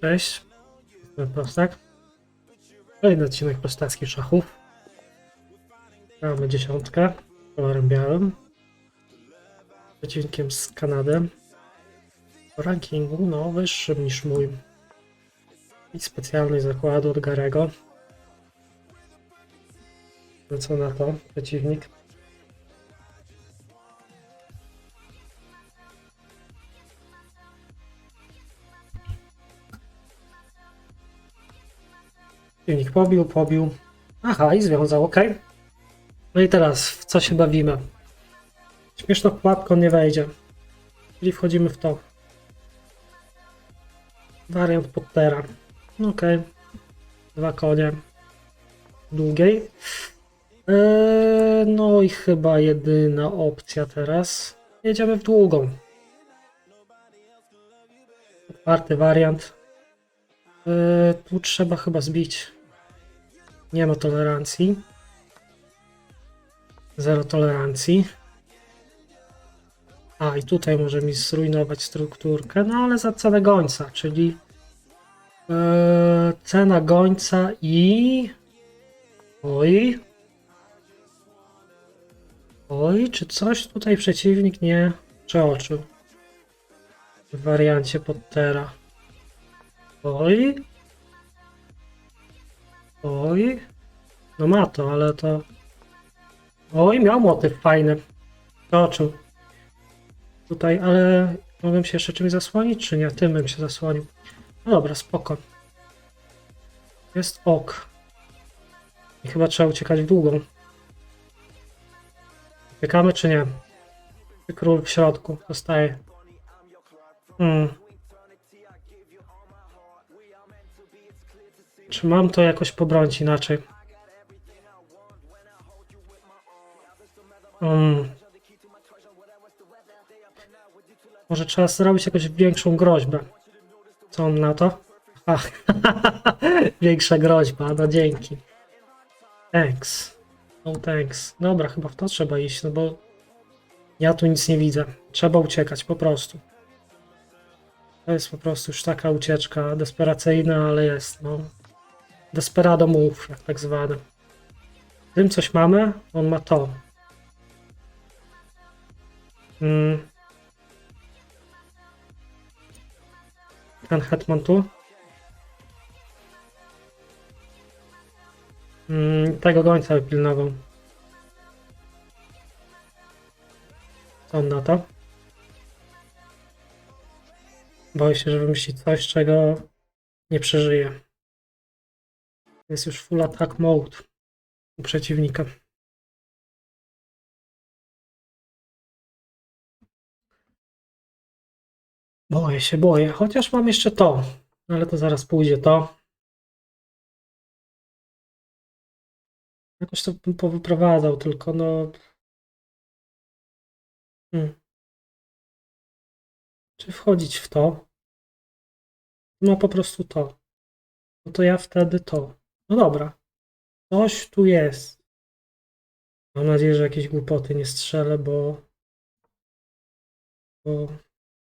Cześć. Jestem Prostak. Kolejny odcinek prostackich szachów. Mamy dziesiątkę. Kolorem białym. Przeciwnikiem z Kanady. W rankingu, no, wyższym niż mój. I specjalnej zakładu od Garego. No co na to, przeciwnik? Silnik pobił, pobił. Aha, i związał, ok. No i teraz, w co się bawimy? Śmieszną pułapką nie wejdzie. Czyli wchodzimy w to. Wariant Pottera. Ok. Dwa konie. Długiej. Eee, no i chyba jedyna opcja teraz. Jedziemy w długą. Czwarty wariant. Eee, tu trzeba chyba zbić. Nie ma tolerancji. Zero tolerancji. A i tutaj może mi zrujnować strukturkę, no ale za cenę gońca, czyli eee, cena gońca i. Oj. Oj, czy coś tutaj przeciwnik nie przeoczył w wariancie Pottera. Oj. Oj. No ma to, ale to... Oj, miał motyw fajny. Przeoczył. Tutaj, ale mogłem się jeszcze czymś zasłonić, czy nie? Tym bym się zasłonił. No dobra, spoko. Jest ok. I chyba trzeba uciekać w długą. Uciekamy czy nie? Król w środku zostaje? Hmm. Czy mam to jakoś pobronić inaczej? Hmm. Może trzeba zrobić jakąś większą groźbę. Co on na to? Ach, większa groźba, no dzięki. Thanks. No thanks. Dobra, chyba w to trzeba iść, no bo ja tu nic nie widzę. Trzeba uciekać, po prostu. To jest po prostu już taka ucieczka desperacyjna, ale jest, no. Desperado move, jak tak zwane. Tym coś mamy, on ma to. Mm. Ten hetman tu. Mm, tego gońca wypilnował. Co on na to? Boję się, że wymyśli coś, czego nie przeżyje. Jest już full attack mode u przeciwnika. Boję się, boję. Chociaż mam jeszcze to. Ale to zaraz pójdzie to. Jakoś to bym powyprowadzał, tylko no. Hmm. Czy wchodzić w to? No po prostu to. No to ja wtedy to. No dobra. Coś tu jest. Mam nadzieję, że jakieś głupoty nie strzelę, bo. Bo.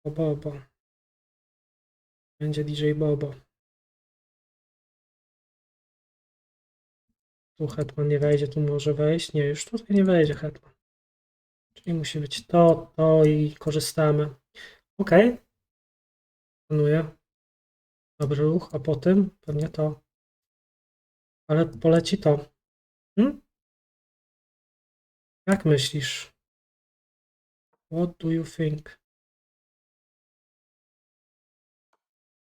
Bo, bo, bo. Będzie DJ Bobo. Tu hetman nie wejdzie, tu może wejść. Nie, już tutaj nie wejdzie hetman. Czyli musi być to, to i korzystamy. Ok. Planuję. Dobry ruch, a potem pewnie to. Ale poleci to. Hmm? Jak myślisz? What do you think?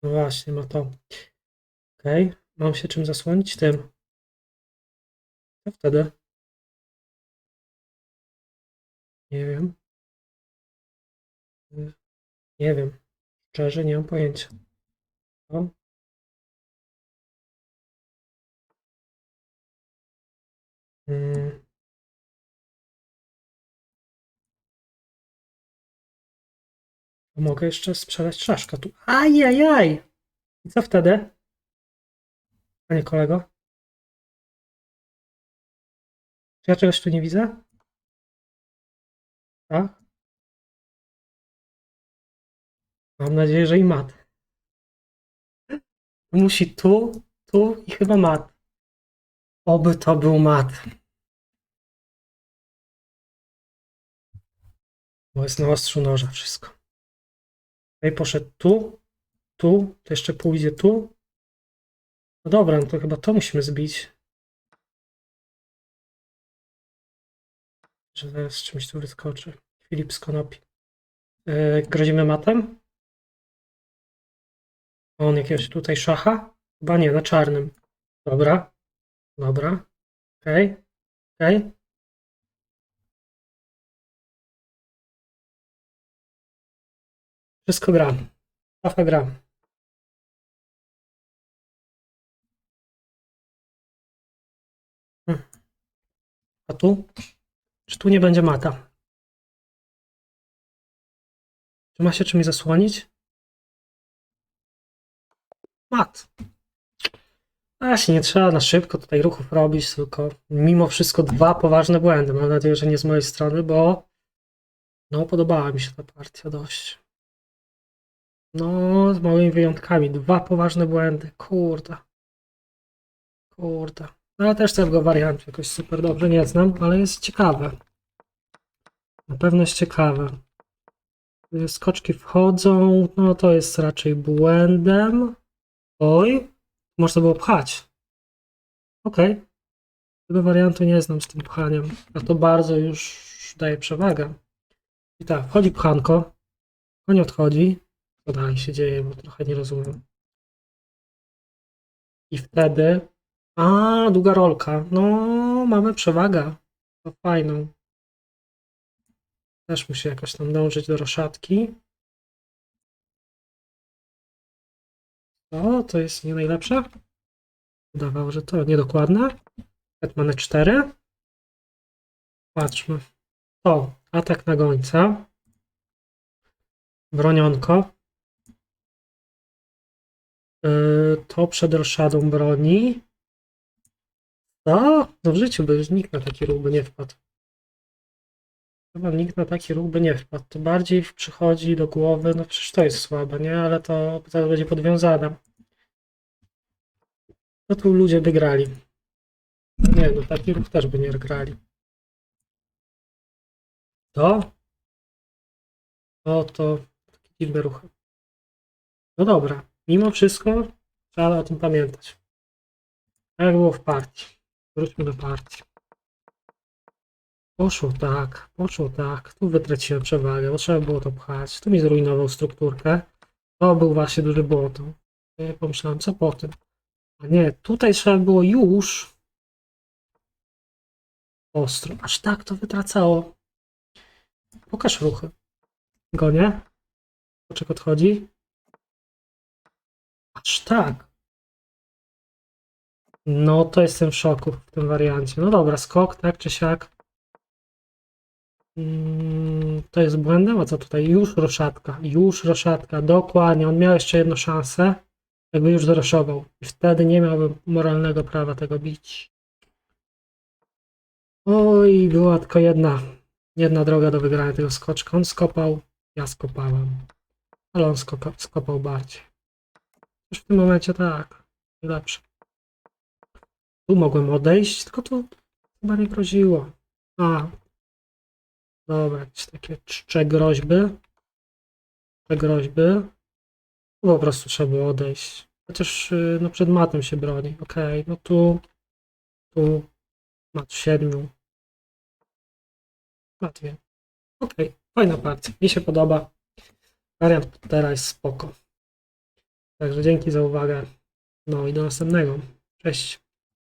No właśnie, ma to. Ok. Mam się czym zasłonić? Tym. Co wtedy? Nie wiem. Nie wiem. Szczerze nie mam pojęcia. O. Mm. Mogę jeszcze sprzedać czaszkę tu. Ajajaj! I co wtedy? Panie kolego? Czy ja czegoś tu nie widzę? Tak? Mam nadzieję, że i mat. Musi tu, tu i chyba mat. Oby to był mat. Bo jest na ostrzu noża wszystko. Ej, poszedł tu, tu, to jeszcze pójdzie tu. No dobra, no to chyba to musimy zbić. Że zaraz czymś tu wyskoczy. Filip z konopi. Yy, grozimy matem? On jakiegoś tutaj szacha? Chyba nie, na czarnym. Dobra. Dobra. Okej. Okej. Wszystko gram. Szafa gram. Hmm. A tu? Czy tu nie będzie mata? Czy ma się czymś zasłonić? Mat. Właśnie, nie trzeba na szybko tutaj ruchów robić, tylko mimo wszystko dwa poważne błędy. Mam nadzieję, że nie z mojej strony, bo no podobała mi się ta partia dość. No, z małymi wyjątkami. Dwa poważne błędy. Kurde. Kurde. No, ale też tego wariantu jakoś super dobrze nie znam, ale jest ciekawe. Na pewno jest ciekawe. Skoczki wchodzą, no to jest raczej błędem. Oj, można było pchać. Okej. Tego wariantu nie znam z tym pchaniem. A to bardzo już daje przewagę. I tak, wchodzi pchanko. Koń odchodzi. Co dalej się dzieje, bo trochę nie rozumiem. I wtedy. A, długa rolka. No, mamy przewagę. To fajną. Też musi jakoś tam dążyć do roszadki. O, to jest nie najlepsze. Wydawało, że to niedokładne. Hetman 4. Patrzmy. To, atak na gońca. Bronionko. Yy, to przed roszadą broni. No, no w życiu by nikt na taki ruch by nie wpadł. Chyba nikt na taki ruch by nie wpadł. To bardziej przychodzi do głowy, no przecież to jest słabe, nie? Ale to zaraz będzie podwiązane. No tu ludzie by grali. Nie, no taki ruch też by nie grali. To? No to takie ruchy. No dobra, mimo wszystko trzeba o tym pamiętać. Tak było w partii. Wróćmy do partii. Poszło tak, poszło tak. Tu wytraciłem przewagę, bo trzeba było to pchać. Tu mi zrujnował strukturkę. To był właśnie duży błąd. Pomyślałem, co po tym? A nie, tutaj trzeba było już ostro. Aż tak to wytracało. Pokaż ruchy. Gonię. Poczek odchodzi. Aż tak. No to jestem w szoku w tym wariancie. No dobra, skok, tak czy siak. Mm, To jest błędem, a co tutaj? Już roszatka, już roszatka, dokładnie. On miał jeszcze jedną szansę, jakby już zaroszował. I wtedy nie miałbym moralnego prawa tego bić. Oj, była tylko jedna, jedna droga do wygrania tego skoczka. On skopał, ja skopałem. Ale on skoka, skopał bardziej. Już w tym momencie tak, lepsze. Tu mogłem odejść, tylko to chyba nie groziło. A, Dobra, jakieś takie czcze groźby. Czcze groźby. Po prostu trzeba było odejść. Chociaż y, no przed matem się broni. Okej, no tu, tu mat w siedmiu. Mat wie. Okej, fajna partia. Mi się podoba. Wariant teraz jest spoko. Także dzięki za uwagę. No i do następnego. Cześć.